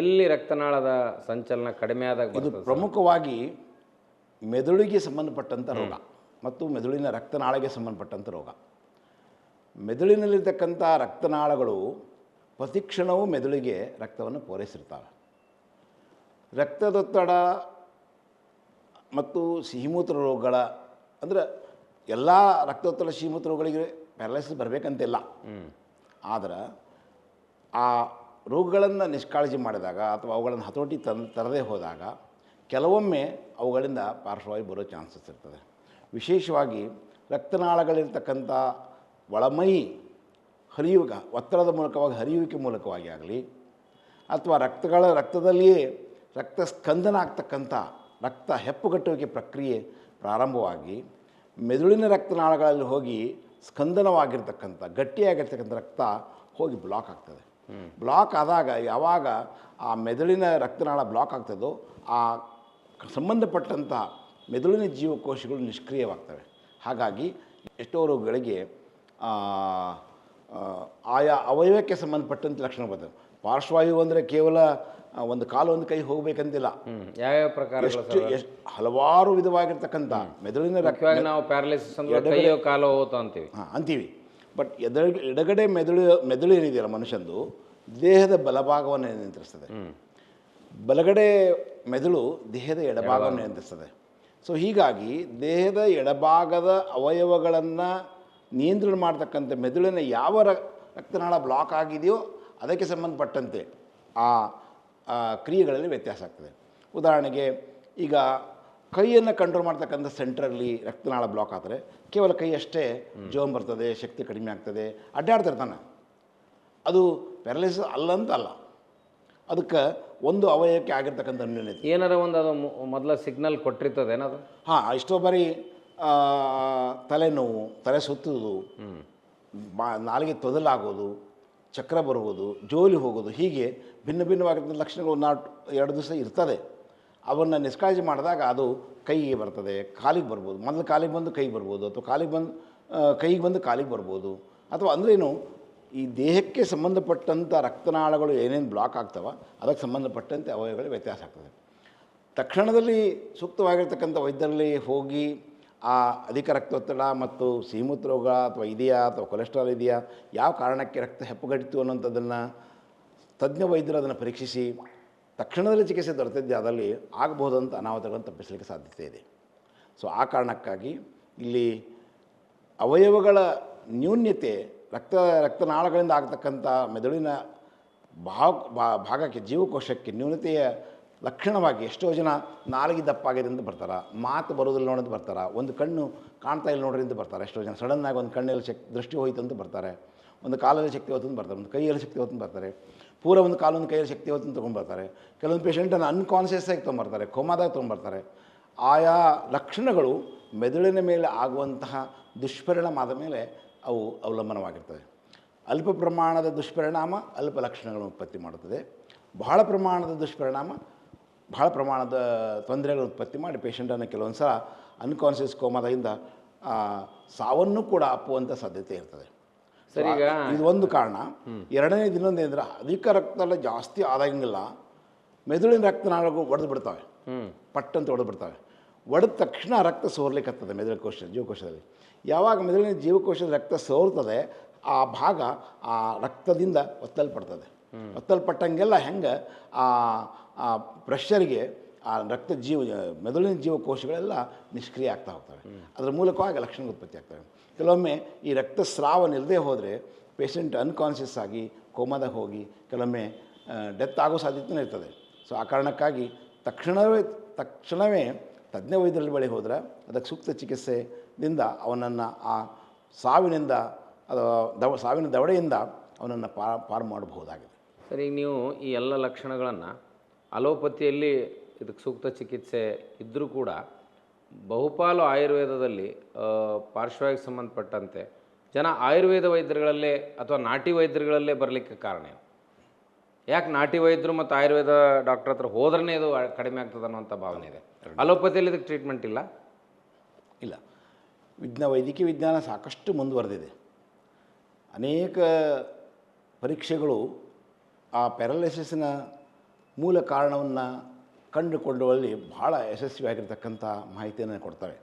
ಎಲ್ಲಿ ರಕ್ತನಾಳದ ಸಂಚಲನ ಕಡಿಮೆ ಆದಾಗ ಇದು ಪ್ರಮುಖವಾಗಿ ಮೆದುಳಿಗೆ ಸಂಬಂಧಪಟ್ಟಂಥ ರೋಗ ಮತ್ತು ಮೆದುಳಿನ ರಕ್ತನಾಳಗೆ ಸಂಬಂಧಪಟ್ಟಂಥ ರೋಗ. ಮೆದುಳಿನಲ್ಲಿರ್ತಕ್ಕಂಥ ರಕ್ತನಾಳಗಳು ಪ್ರತಿಕ್ಷಣವೂ ಮೆದುಳಿಗೆ ರಕ್ತವನ್ನು ಪೂರೈಸಿರ್ತಾವೆ. ರಕ್ತದೊತ್ತಡ ಮತ್ತು ಸಿಹಿಮೂತ್ರ ರೋಗಗಳ ಅಂದರೆ ಎಲ್ಲ ರಕ್ತದೊತ್ತಡ ಸಿಹಿಮೂತ್ರ ರೋಗಗಳಿಗೆ ಪ್ಯಾರಲೈಸಿಸ್ ಬರಬೇಕಂತಿಲ್ಲ. ಆದರೆ ಆ ರೋಗಗಳನ್ನು ನಿಷ್ಕಾಳಜಿ ಮಾಡಿದಾಗ ಅಥವಾ ಅವುಗಳನ್ನು ಹತೋಟಿ ತನ್, ತರದೇ ಹೋದಾಗ ಕೆಲವೊಮ್ಮೆ ಅವುಗಳಿಂದ ಪಾರ್ಶ್ವವಾಗಿ ಬರೋ ಚಾನ್ಸಸ್ ಇರ್ತದೆ. ವಿಶೇಷವಾಗಿ ರಕ್ತನಾಳಗಳಿರ್ತಕ್ಕಂಥ ಒಳಮೈ ಹರಿಯುವ ಒತ್ತಡದ ಮೂಲಕವಾಗಿ ಹರಿಯುವಿಕೆ ಮೂಲಕವಾಗಿ ಆಗಲಿ ಅಥವಾ ರಕ್ತಗಳ, ರಕ್ತದಲ್ಲಿಯೇ ರಕ್ತ ಸ್ಕಂದನ ಆಗ್ತಕ್ಕಂಥ ರಕ್ತ ಹೆಪ್ಪುಗಟ್ಟುವಿಕೆ ಪ್ರಕ್ರಿಯೆ ಪ್ರಾರಂಭವಾಗಿ ಮೆದುಳಿನ ರಕ್ತನಾಳಗಳಲ್ಲಿ ಹೋಗಿ ಸ್ಕಂದನವಾಗಿರ್ತಕ್ಕಂಥ, ಗಟ್ಟಿಯಾಗಿರ್ತಕ್ಕಂಥ ರಕ್ತ ಹೋಗಿ ಬ್ಲಾಕ್ ಆಗ್ತದೆ. ಬ್ಲಾಕ್ ಆದಾಗ ಯಾವಾಗ ಆ ಮೆದುಳಿನ ರಕ್ತನಾಳ ಬ್ಲಾಕ್ ಆಗ್ತದೋ ಆ ಸಂಬಂಧಪಟ್ಟಂಥ ಮೆದುಳಿನ ಜೀವಕೋಶಗಳು ನಿಷ್ಕ್ರಿಯವಾಗ್ತವೆ. ಹಾಗಾಗಿ ಎಷ್ಟೋ ರೋಗಗಳಿಗೆ ಆಯಾ ಅವಯವಕ್ಕೆ ಸಂಬಂಧಪಟ್ಟಂಥ ಲಕ್ಷಣ ಬರ್ತವೆ. ಪಾರ್ಶ್ವಾಯು ಅಂದರೆ ಕೇವಲ ಒಂದು ಕಾಲು ಒಂದು ಕೈ ಹೋಗಬೇಕಂತಿಲ್ಲ. ಯಾವ ಯಾವ್ಯಾವ ಪ್ರಕಾರ ಎಷ್ಟು ಎಷ್ಟು ಹಲವಾರು ವಿಧವಾಗಿರ್ತಕ್ಕಂಥ ಮೆದುಳಿನ ರಕ್ತ ನಾವು ಪ್ಯಾರಾಲಿಸಿಸ್ ಅಂದ್ರೆ ಕಾಲೋ ಹೋತು ಅಂತೀವಿ. ಹಾಂ ಅಂತೀವಿ. ಬಟ್ ಎದ ಎಡಗಡೆ ಮೆದುಳು ಮೆದುಳು ಏನಿದೆಯಲ್ಲ ಮನುಷ್ಯಂದು ದೇಹದ ಬಲಭಾಗವನ್ನು ನಿಯಂತ್ರಿಸ್ತದೆ. ಬಲಗಡೆ ಮೆದುಳು ದೇಹದ ಎಡಭಾಗವನ್ನು ನಿಯಂತ್ರಿಸ್ತದೆ. ಸೊ ಹೀಗಾಗಿ ದೇಹದ ಎಡಭಾಗದ ಅವಯವಗಳನ್ನು ನಿಯಂತ್ರಣ ಮಾಡ್ತಕ್ಕಂಥ ಮೆದುಳಿನ ಯಾವ ರಕ್ತನಾಳ ಬ್ಲಾಕ್ ಆಗಿದೆಯೋ ಅದಕ್ಕೆ ಸಂಬಂಧಪಟ್ಟಂತೆ ಆ ಕ್ರಿಯೆಗಳಲ್ಲಿ ವ್ಯತ್ಯಾಸ ಆಗ್ತದೆ. ಉದಾಹರಣೆಗೆ ಈಗ ಕೈಯನ್ನು ಕಂಟ್ರೋಲ್ ಮಾಡ್ತಕ್ಕಂಥ ಸೆಂಟ್ರಲ್ಲಿ ರಕ್ತನಾಳ ಬ್ಲಾಕ್ ಆದರೆ ಕೇವಲ ಕೈ ಅಷ್ಟೇ ಜೋಮ್ ಬರ್ತದೆ ಶಕ್ತಿ ಕಡಿಮೆ ಆಗ್ತದೆ ಅಡ್ಡಾಡ್ತಿರ್ತಾನೆ. ಅದು ಪ್ಯಾರಲೈಸಿಸ್ ಅಲ್ಲ ಅಂತ ಅಲ್ಲ. ಅದಕ್ಕೆ ಒಂದು ಅವಯಕ್ಕೆ ಆಗಿರ್ತಕ್ಕಂಥ ನ್ಯೂನತೆ. ಏನಾರ ಒಂದು ಅದು ಮೊ- ಮೊದಲ ಸಿಗ್ನಲ್ ಕೊಟ್ಟಿರ್ತದೆ ಏನದು ಹಾಂ ಎಷ್ಟೋ ಬಾರಿ ತಲೆನೋವು ತಲೆ ಸುತ್ತುವುದು ಬಾ ನಾಲಿಗೆ ತೊದಲಾಗೋದು ಚಕ್ರ ಬರುವುದು ಜೋಲಿ ಹೋಗೋದು ಹೀಗೆ ಭಿನ್ನ ಭಿನ್ನವಾಗಿರ್ತಕ್ಕಂಥ ಲಕ್ಷಣಗಳು ನಾ ಎರಡು ದಿವಸ ಇರ್ತದೆ. ಅವನ್ನು ನಿಷ್ಕಾಳಜಿ ಮಾಡಿದಾಗ ಅದು ಕೈಗೆ ಬರ್ತದೆ ಕಾಲಿಗೆ ಬರ್ಬೋದು. ಮೊದಲು ಕಾಲಿಗೆ ಬಂದು ಕೈಗೆ ಬರ್ಬೋದು ಅಥವಾ ಕಾಲಿಗೆ ಬಂದು ಕೈಗೆ ಬಂದು ಕಾಲಿಗೆ ಬರ್ಬೋದು. ಅಥವಾ ಅಂದ್ರೇನು ಈ ದೇಹಕ್ಕೆ ಸಂಬಂಧಪಟ್ಟಂಥ ರಕ್ತನಾಳಗಳು ಏನೇನು ಬ್ಲಾಕ್ ಆಗ್ತವೆ ಅದಕ್ಕೆ ಸಂಬಂಧಪಟ್ಟಂತೆ ಅವಯವಗಳು ವ್ಯತ್ಯಾಸ ಆಗ್ತದೆ. ತಕ್ಷಣದಲ್ಲಿ ಸೂಕ್ತವಾಗಿರ್ತಕ್ಕಂಥ ವೈದ್ಯರಲ್ಲಿ ಹೋಗಿ ಆ ಅಧಿಕ ರಕ್ತೊತ್ತಡ ಮತ್ತು ಸೀಮಿತ ಅಥವಾ ಇದೆಯಾ ಅಥವಾ ಕೊಲೆಸ್ಟ್ರಾಲ್ ಇದೆಯಾ, ಯಾವ ಕಾರಣಕ್ಕೆ ರಕ್ತ ಹೆಪ್ಪುಗಟ್ಟಿತು ಅನ್ನೋಂಥದ್ದನ್ನು ತಜ್ಞ ವೈದ್ಯರು ಅದನ್ನು ಪರೀಕ್ಷಿಸಿ ತಕ್ಷಣದಲ್ಲಿ ಚಿಕಿತ್ಸೆ ದೊರೆತಿದ್ದೆ ಅದರಲ್ಲಿ ಆಗಬಹುದಂತ ಅನಾಹುತಗಳನ್ನು ತಪ್ಪಿಸಲಿಕ್ಕೆ ಸಾಧ್ಯತೆ ಇದೆ. ಸೊ ಆ ಕಾರಣಕ್ಕಾಗಿ ಇಲ್ಲಿ ಅವಯವಗಳ ನ್ಯೂನ್ಯತೆ ರಕ್ತ, ರಕ್ತನಾಳಗಳಿಂದ ಆಗ್ತಕ್ಕಂಥ ಮೆದುಳಿನ ಭಾಗ ಭಾ- ಭಾಗಕ್ಕೆ, ಜೀವಕೋಶಕ್ಕೆ ನ್ಯೂನತೆಯ ಲಕ್ಷಣವಾಗಿ ಎಷ್ಟೋ ಜನ ನಾಲಿಗೆ ದಪ್ಪಾಗಿದೆ ಅಂತ ಬರ್ತಾರೆ. ಮಾತು ಬರೋದಿಲ್ಲ ನೋಡೋದು ಬರ್ತಾರೆ. ಒಂದು ಕಣ್ಣು ಕಾಣ್ತಾ ಇಲ್ಲ ನೋಡ್ರಿ ಅಂತ ಬರ್ತಾರೆ. ಎಷ್ಟೋ ಜನ ಸಡನ್ನಾಗಿ ಒಂದು ಕಣ್ಣಲ್ಲಿ ಶಕ್, ದೃಷ್ಟಿ ಹೋಯ್ತು ಅಂತ ಬರ್ತಾರೆ. ಒಂದು ಕಾಲಲ್ಲಿ ಶಕ್ತಿ ಹೋಯ್ತು ಅಂತ ಬರ್ತಾರೆ. ಒಂದು ಕೈಯಲ್ಲಿ ಶಕ್ತಿ ಹೋಯ್ತು ಅಂತ ಬರ್ತಾರೆ. ಪೂರ ಒಂದು ಕಾಲೊಂದು ಕೈಯಲ್ಲಿ ಶಕ್ತಿ ಹೋಯ್ತು ಅಂತ ತೊಗೊಂಡ್ಬರ್ತಾರೆ ಕೆಲವೊಂದು ಪೇಷೆಂಟನ್ನು ಅನ್ಕಾನ್ಷಿಯಸ್ ಆಗಿ ತೊಗೊಂಬರ್ತಾರೆ ಕೋಮಾದಾಗ ತೊಗೊಂಬರ್ತಾರೆ ಆಯಾ ಲಕ್ಷಣಗಳು ಮೆದುಳಿನ ಮೇಲೆ ಆಗುವಂತಹ ದುಷ್ಪರಿಣಾಮ ಆದ ಮೇಲೆ ಅವು ಅವಲಂಬನವಾಗಿರ್ತವೆ ಅಲ್ಪ ಪ್ರಮಾಣದ ದುಷ್ಪರಿಣಾಮ ಅಲ್ಪ ಲಕ್ಷಣಗಳನ್ನು ಉತ್ಪತ್ತಿ ಮಾಡುತ್ತದೆ. ಬಹಳ ಪ್ರಮಾಣದ ದುಷ್ಪರಿಣಾಮ ಬಹಳ ಪ್ರಮಾಣದ ತೊಂದರೆಗಳನ್ನು ಉತ್ಪತ್ತಿ ಮಾಡಿ ಪೇಷಂಟನ್ನು ಕೆಲವೊಂದು ಸಲ ಅನ್ಕಾನ್ಷಿಯಸ್ ಕೋಮಾದಿಂದ ಸಾವನ್ನು ಕೂಡ ಅಪ್ಪುವಂಥ ಸಾಧ್ಯತೆ ಇರ್ತದೆ. ಸರಿ ಈಗ ಇದು ಒಂದು ಕಾರಣ. ಎರಡನೇ ಇನ್ನೊಂದು ಏನಂದ್ರೆ ಅಧಿಕ ರಕ್ತದಲ್ಲ ಜಾಸ್ತಿ ಆದಾಗಿಲ್ಲ ಮೆದುಳಿನ ರಕ್ತನಾಳಗಳು ಒಡೆದು ಬಿಡ್ತವೆ. ಪಟ್ಟಂತ ಒಡೆದು ಬಿಡ್ತವೆ. ಒಡೆದ ತಕ್ಷಣ ರಕ್ತ ಸೋರ್ಲಿಕ್ಕತ್ತದೆ ಕೋಶ ಜೀವಕೋಶದಲ್ಲಿ. ಯಾವಾಗ ಮೆದುಳಿನ ಜೀವಕೋಶದ ರಕ್ತ ಸೋರ್ತದೆ, ಆ ಭಾಗ ಆ ರಕ್ತದಿಂದ ಒತ್ತಲ್ಪಡ್ತದೆ. ಒತ್ತಲ್ಪಟ್ಟಂಗೆಲ್ಲ ಹೆಂಗೆ ಆ ಆ ಪ್ರೆಷರ್ಗೆ ಆ ರಕ್ತ ಜೀವ ಮೆದುಳಿನ ಜೀವಕೋಶಗಳೆಲ್ಲ ನಿಷ್ಕ್ರಿಯ ಆಗ್ತಾ ಹೋಗ್ತವೆ. ಅದರ ಮೂಲಕವಾಗಿ ಲಕ್ಷಣ ಉತ್ಪತ್ತಿ ಆಗ್ತವೆ. ಕೆಲವೊಮ್ಮೆ ಈ ರಕ್ತಸ್ರಾವ ನಿಲ್ಲದೆ ಹೋದರೆ ಪೇಷಂಟ್ ಅನ್ಕಾನ್ಷಿಯಸ್ ಆಗಿ ಕೋಮದಾಗ ಹೋಗಿ ಕೆಲವೊಮ್ಮೆ ಡೆತ್ ಆಗೋ ಸಾಧ್ಯತೆಯೂ ಇರ್ತದೆ. ಸೊ ಆ ಕಾರಣಕ್ಕಾಗಿ ತಕ್ಷಣವೇ ತಕ್ಷಣವೇ ತಜ್ಞ ವೈದ್ಯರ ಬಳಿ ಹೋದರೆ ಅದಕ್ಕೆ ಸೂಕ್ತ ಚಿಕಿತ್ಸೆಯಿಂದ ಅವನನ್ನು ಆ ಸಾವಿನಿಂದ ದವ, ಸಾವಿನ ದವಡೆಯಿಂದ ಅವನನ್ನು ಪಾ, ಪಾರು ಮಾಡಬಹುದಾಗಿದೆ. ಸರಿ, ಈಗ ನೀವು ಈ ಎಲ್ಲ ಲಕ್ಷಣಗಳನ್ನು ಅಲೋಪತಿಯಲ್ಲಿ ಇದಕ್ಕೆ ಸೂಕ್ತ ಚಿಕಿತ್ಸೆ ಇದ್ದರೂ ಕೂಡ ಬಹುಪಾಲು ಆಯುರ್ವೇದದಲ್ಲಿ ಪಾರ್ಶ್ವವಾಗಿ ಸಂಬಂಧಪಟ್ಟಂತೆ ಜನ ಆಯುರ್ವೇದ ವೈದ್ಯರುಗಳಲ್ಲೇ ಅಥವಾ ನಾಟಿ ವೈದ್ಯರುಗಳಲ್ಲೇ ಬರಲಿಕ್ಕೆ ಕಾರಣ ಯಾಕೆ ನಾಟಿ ವೈದ್ಯರು ಮತ್ತು ಆಯುರ್ವೇದ ಡಾಕ್ಟರ್ ಹತ್ರ ಹೋದ್ರೇ ಇದು ಕಡಿಮೆ ಆಗ್ತದೆ ಅನ್ನೋಂಥ ಭಾವನೆ ಇದೆ? ಅಲೋಪತಿಯಲ್ಲಿ ಇದಕ್ಕೆ ಟ್ರೀಟ್ಮೆಂಟ್ ಇಲ್ಲ? ಇಲ್ಲ. ವಿಜ್ಞಾ ವೈದ್ಯಕೀಯ ವಿಜ್ಞಾನ ಸಾಕಷ್ಟು ಮುಂದುವರೆದಿದೆ. ಅನೇಕ ಪರೀಕ್ಷೆಗಳು ಆ ಪ್ಯಾರಲೈಸಿಸ್ನ ಮೂಲ ಕಾರಣವನ್ನು ಕಂಡುಕೊಳ್ಳುವಲ್ಲಿ ಬಹಳ ಯಶಸ್ವಿಯಾಗಿರ್ತಕ್ಕಂಥ ಮಾಹಿತಿಯನ್ನು ಕೊಡ್ತವೆ.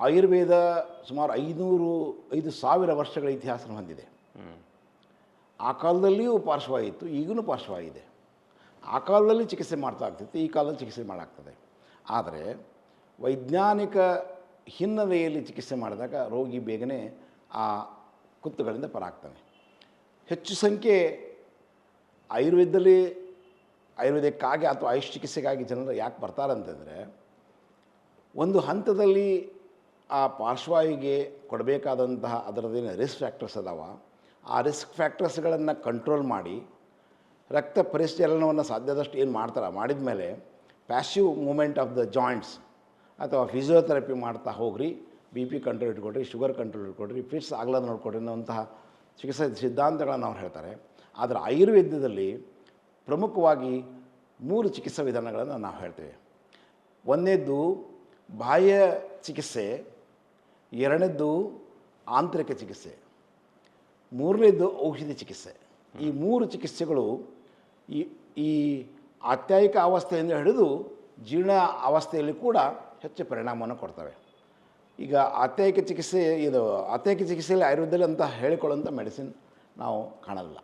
ಆಯುರ್ವೇದ ಸುಮಾರು ಐನೂರು ಐದು ಸಾವಿರ ವರ್ಷಗಳ ಇತಿಹಾಸನ ಹೊಂದಿದೆ. ಆ ಕಾಲದಲ್ಲಿಯೂ ಪಾರ್ಶ್ವವಾಯಿತು ಈಗಲೂ ಪಾರ್ಶ್ವವಾಗಿದೆ. ಆ ಕಾಲದಲ್ಲಿ ಚಿಕಿತ್ಸೆ ಮಾಡ್ತಾ ಆಗ್ತಿತ್ತು, ಈ ಕಾಲದಲ್ಲಿ ಚಿಕಿತ್ಸೆ ಮಾಡಾಗ್ತದೆ. ಆದರೆ ವೈಜ್ಞಾನಿಕ ಹಿನ್ನೆಲೆಯಲ್ಲಿ ಚಿಕಿತ್ಸೆ ಮಾಡಿದಾಗ ರೋಗಿ ಬೇಗನೆ ಆ ಕುತ್ತುಗಳಿಂದ ಪರಾಗ್ತಾನೆ. ಹೆಚ್ಚು ಸಂಖ್ಯೆ ಆಯುರ್ವೇದದಲ್ಲಿ, ಆಯುರ್ವೇದಕ್ಕಾಗಿ ಅಥವಾ ಆಯುಷ್ ಚಿಕಿತ್ಸೆಗಾಗಿ ಜನರು ಯಾಕೆ ಬರ್ತಾರೆ ಅಂತಂದರೆ ಒಂದು ಹಂತದಲ್ಲಿ ಆ ಪಾರ್ಶ್ವಾಯುಗೆ ಕೊಡಬೇಕಾದಂತಹ ಅದರದೇನು ರಿಸ್ಕ್ ಫ್ಯಾಕ್ಟರ್ಸ್ ಅದಾವ? ಆ ರಿಸ್ಕ್ ಫ್ಯಾಕ್ಟರ್ಸ್ಗಳನ್ನು ಕಂಟ್ರೋಲ್ ಮಾಡಿ, ರಕ್ತ ಪರಿಚಲನವನ್ನು ಸಾಧ್ಯದಷ್ಟು ಏನು ಮಾಡ್ತಾರೆ? ಮಾಡಿದ ಮೇಲೆ passive movement of the joints ಅಥವಾ ಫಿಸಿಯೋಥೆರಪಿ ಮಾಡ್ತಾ ಹೋಗ್ರಿ ಬಿ ಪಿ ಕಂಟ್ರೋಲ್ ಇಟ್ಕೊಡ್ರಿ ಶುಗರ್ ಕಂಟ್ರೋಲ್ ಇಟ್ಕೊಡ್ರಿ ಫಿಟ್ಸ್ ಆಗಲ್ಲ ನೋಡ್ಕೊಡ್ರಿ ಅನ್ನೋಂತಹ ಚಿಕಿತ್ಸೆ ಸಿದ್ಧಾಂತಗಳನ್ನು ಅವ್ರು ಹೇಳ್ತಾರೆ. ಆದರೆ ಆಯುರ್ವೇದದಲ್ಲಿ ಪ್ರಮುಖವಾಗಿ ಮೂರು ಚಿಕಿತ್ಸಾ ವಿಧಾನಗಳನ್ನು ನಾವು ಹೇಳ್ತೇವೆ. ಒಂದನೇದ್ದು ಬಾಹ್ಯ ಚಿಕಿತ್ಸೆ, ಎರಡನೇದ್ದು ಆಂತರಿಕ ಚಿಕಿತ್ಸೆ. ಮೂರನೇದ್ದು ಔಷಧಿ ಚಿಕಿತ್ಸೆ. ಈ ಮೂರು ಚಿಕಿತ್ಸೆಗಳು ಈ ಈ ಆತ್ಯಾಯಿಕ ಅವಸ್ಥೆಯಿಂದ ಹಿಡಿದು ಜೀರ್ಣ ಅವಸ್ಥೆಯಲ್ಲಿ ಕೂಡ ಹೆಚ್ಚು ಪರಿಣಾಮವನ್ನು ಕೊಡ್ತವೆ. ಈಗ ಆತ್ಯಾಯಿಕ ಚಿಕಿತ್ಸೆ ಇದು ಆತ್ಯಾಯಿಕ ಚಿಕಿತ್ಸೆಯಲ್ಲಿ ಆಯುರ್ವೇದದಲ್ಲಿ ಅಂತ ಹೇಳಿಕೊಳ್ಳುವಂಥ ಮೆಡಿಸಿನ್ ನಾವು ಕಾಣಲ್ಲ.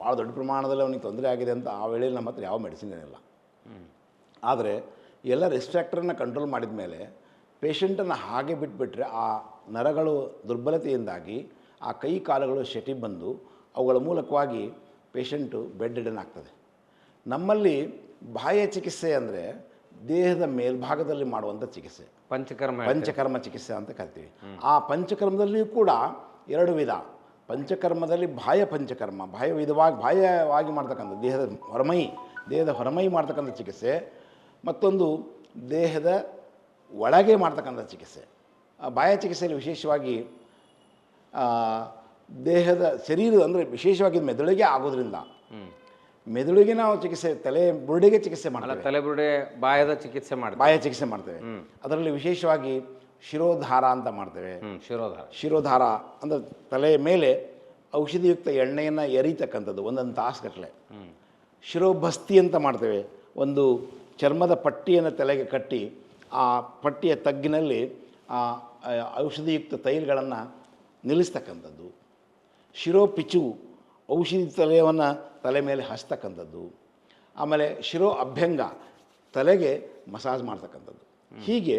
ಭಾಳ ದೊಡ್ಡ ಪ್ರಮಾಣದಲ್ಲಿ ಅವನಿಗೆ ತೊಂದರೆ ಆಗಿದೆ ಅಂತ ಆ ವೇಳೆಯಲ್ಲಿ ನಮ್ಮ ಹತ್ರ ಯಾವ ಮೆಡಿಸಿನ್ ಏನಿಲ್ಲ. ಆದರೆ ಎಲ್ಲ ರಿಸ್ಟ್ರಾಕ್ಟರನ್ನು ಕಂಟ್ರೋಲ್ ಮಾಡಿದ ಮೇಲೆ ಪೇಷಂಟನ್ನು ಹಾಗೆ ಬಿಟ್ಬಿಟ್ರೆ ಆ ನರಗಳು ದುರ್ಬಲತೆಯಿಂದಾಗಿ ಆ ಕೈ ಕಾಲುಗಳು ಶೆಟಿ ಬಂದು ಅವುಗಳ ಮೂಲಕವಾಗಿ ಪೇಷಂಟು ಬೆಡ್ ಆಗ್ತದೆ. ನಮ್ಮಲ್ಲಿ ಬಾಹ್ಯ ಚಿಕಿತ್ಸೆ ಅಂದರೆ ದೇಹದ ಮೇಲ್ಭಾಗದಲ್ಲಿ ಮಾಡುವಂಥ ಚಿಕಿತ್ಸೆ. ಪಂಚಕರ್ಮ ಪಂಚಕರ್ಮ ಚಿಕಿತ್ಸೆ ಅಂತ ಕರಿತೀವಿ. ಆ ಪಂಚಕರ್ಮದಲ್ಲಿಯೂ ಕೂಡ ಎರಡು ವಿಧ. ಪಂಚಕರ್ಮದಲ್ಲಿ ಬಾಹ್ಯ ಪಂಚಕರ್ಮ ಬಾಹ್ಯ ವಿಧವಾಗಿ ಬಾಹ್ಯವಾಗಿ ಮಾಡ್ತಕ್ಕಂಥ ದೇಹದ ಹೊರಮೈ ದೇಹದ ಹೊರಮೈ ಮಾಡ್ತಕ್ಕಂಥ ಚಿಕಿತ್ಸೆ ಮತ್ತೊಂದು ದೇಹದ ಒಳಗೆ ಮಾಡ್ತಕ್ಕಂಥ ಚಿಕಿತ್ಸೆ. ಆ ಬಾಹ್ಯ ಚಿಕಿತ್ಸೆಯಲ್ಲಿ ವಿಶೇಷವಾಗಿ ದೇಹದ ಶರೀರದ ಅಂದರೆ ವಿಶೇಷವಾಗಿ ಮೆದುಳಿಗೆ ಆಗೋದ್ರಿಂದ ಮೆದುಳಿಗೆ ನಾವು ಚಿಕಿತ್ಸೆ ತಲೆ ಬುರುಡೆಗೆ ಚಿಕಿತ್ಸೆ ಅಲ್ಲ ತಲೆ ಬುರುಡೆ ಬಾಯದ ಚಿಕಿತ್ಸೆ ಮಾಡಿ ಬಾಯ ಚಿಕಿತ್ಸೆ ಮಾಡ್ತೇವೆ. ಅದರಲ್ಲಿ ವಿಶೇಷವಾಗಿ ಶಿರೋಧಾರ ಅಂತ ಮಾಡ್ತೇವೆ. ಶಿರೋಧಾರ. ಶಿರೋಧಾರ ಅಂದರೆ ತಲೆಯ ಮೇಲೆ ಔಷಧಿಯುಕ್ತ ಎಣ್ಣೆಯನ್ನು ಎರೀತಕ್ಕಂಥದ್ದು ಒಂದೊಂದು ತಾಸುಗಟ್ಟಲೆ. ಶಿರೋಭಸ್ತಿ ಅಂತ ಮಾಡ್ತೇವೆ. ಒಂದು ಚರ್ಮದ ಪಟ್ಟಿಯನ್ನು ತಲೆಗೆ ಕಟ್ಟಿ ಆ ಪಟ್ಟಿಯ ತಗ್ಗಿನಲ್ಲಿ ಆ ಔಷಧಿಯುಕ್ತ ತೈಲಗಳನ್ನು ನಿಲ್ಲಿಸ್ತಕ್ಕಂಥದ್ದು. ಶಿರೋಪಿಚು ಔಷಧಿ ತಲೆಯನ್ನು ತಲೆ ಮೇಲೆ ಹಚ್ತಕ್ಕಂಥದ್ದು. ಆಮೇಲೆ ಶಿರೋ ಅಭ್ಯಂಗ ತಲೆಗೆ ಮಸಾಜ್ ಮಾಡ್ತಕ್ಕಂಥದ್ದು. ಹೀಗೆ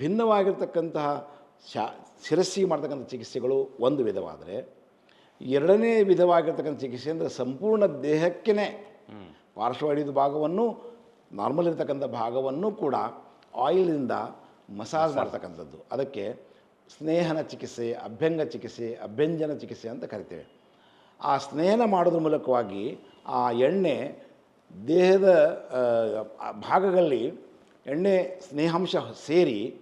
ಭಿನ್ನವಾಗಿರ್ತಕ್ಕಂತಹ ಶಾ, ಶಿರಸ್ಸಿಗೆ ಮಾಡ್ತಕ್ಕಂಥ ಚಿಕಿತ್ಸೆಗಳು ಒಂದು ವಿಧವಾದರೆ, ಎರಡನೇ ವಿಧವಾಗಿರ್ತಕ್ಕಂಥ ಚಿಕಿತ್ಸೆ ಅಂದರೆ ಸಂಪೂರ್ಣ ದೇಹಕ್ಕೇ ಪಾರ್ಶ್ವವಾಡಿದ ಭಾಗವನ್ನು, ನಾರ್ಮಲ್ ಇರ್ತಕ್ಕಂಥ ಭಾಗವನ್ನು ಕೂಡ ಆಯಿಲಿಂದ ಮಸಾಜ್ ಮಾಡ್ತಕ್ಕಂಥದ್ದು. ಅದಕ್ಕೆ ಸ್ನೇಹನ ಚಿಕಿತ್ಸೆ, ಅಭ್ಯಂಗ ಚಿಕಿತ್ಸೆ, ಅಭ್ಯಂಜನ ಚಿಕಿತ್ಸೆ ಅಂತ ಕರಿತೇವೆ. ಆ ಸ್ನೇಹನ ಮಾಡೋದ್ರ ಮೂಲಕವಾಗಿ ಆ ಎಣ್ಣೆ ದೇಹದ ಭಾಗಗಳಲ್ಲಿ ಎಣ್ಣೆ ಸ್ನೇಹಾಂಶ ಸೇರಿ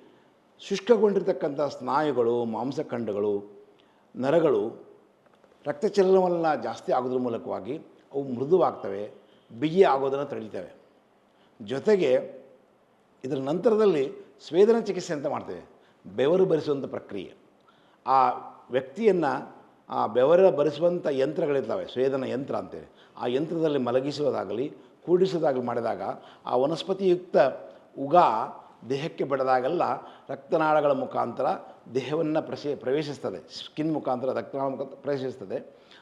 ಶುಷ್ಕಗೊಂಡಿರ್ತಕ್ಕಂಥ ಸ್ನಾಯುಗಳು, ಮಾಂಸಖಂಡಗಳು, ನರಗಳು, ರಕ್ತಚಲನವನ್ನು ಜಾಸ್ತಿ ಆಗೋದ್ರ ಮೂಲಕವಾಗಿ ಅವು ಮೃದುವಾಗ್ತವೆ, ಬಿಗಿ ಆಗೋದನ್ನು ತಡೀತವೆ. ಜೊತೆಗೆ ಇದರ ನಂತರದಲ್ಲಿ ಸ್ವೇದನ ಚಿಕಿತ್ಸೆ ಅಂತ ಮಾಡ್ತೇವೆ. ಬೆವರು ಬರಿಸುವಂಥ ಪ್ರಕ್ರಿಯೆ. ಆ ವ್ಯಕ್ತಿಯನ್ನು ಆ ಬೆವರ ಬರಿಸುವಂಥ ಯಂತ್ರಗಳಿರ್ತವೆ, ಸ್ವೇದನ ಯಂತ್ರ ಅಂತೇಳಿ. ಆ ಯಂತ್ರದಲ್ಲಿ ಮಲಗಿಸುವುದಾಗಲಿ ಕೂಡಿಸೋದಾಗಲಿ ಮಾಡಿದಾಗ ಆ ವನಸ್ಪತಿಯುಕ್ತ ಉಗ ದೇಹಕ್ಕೆ ಬೆಳೆದಾಗೆಲ್ಲ ರಕ್ತನಾಳಗಳ ಮುಖಾಂತರ ದೇಹವನ್ನು ಪ್ರಸೇ ಪ್ರವೇಶಿಸ್ತದೆ. ಸ್ಕಿನ್ ಮುಖಾಂತರ ರಕ್ತನಾಳ ಮುಖಾಂತರ ಪ್ರವೇಶಿಸ್ತದೆ.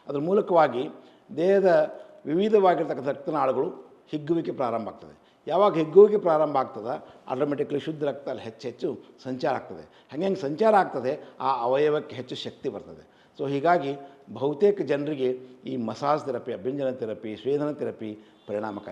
ಅದ್ರ ಮೂಲಕವಾಗಿ ದೇಹದ ವಿವಿಧವಾಗಿರ್ತಕ್ಕಂಥ ರಕ್ತನಾಳಗಳು ಹಿಗ್ಗುವಿಕೆ ಪ್ರಾರಂಭ ಆಗ್ತದೆ. ಯಾವಾಗ ಹೆಗ್ಗೋಗಿ ಪ್ರಾರಂಭ ಆಗ್ತದೆ ಆಟೋಮೆಟಿಕ್ಲಿ ಶುದ್ಧ ರಕ್ತದಲ್ಲಿ ಹೆಚ್ಚು ಹೆಚ್ಚು ಸಂಚಾರ ಆಗ್ತದೆ. ಹೆಂಗೆ ಸಂಚಾರ ಆಗ್ತದೆ, ಆ ಅವಯವಕ್ಕೆ ಹೆಚ್ಚು ಶಕ್ತಿ ಬರ್ತದೆ. ಸೊ ಹೀಗಾಗಿ ಬಹುತೇಕ ಜನರಿಗೆ ಈ ಮಸಾಜ್ ಥೆರಪಿ, ಅಭ್ಯಂಜನ ಥೆರಪಿ, ಸ್ವೇದನ ಥೆರಪಿ ಪರಿಣಾಮಕಾರಿ.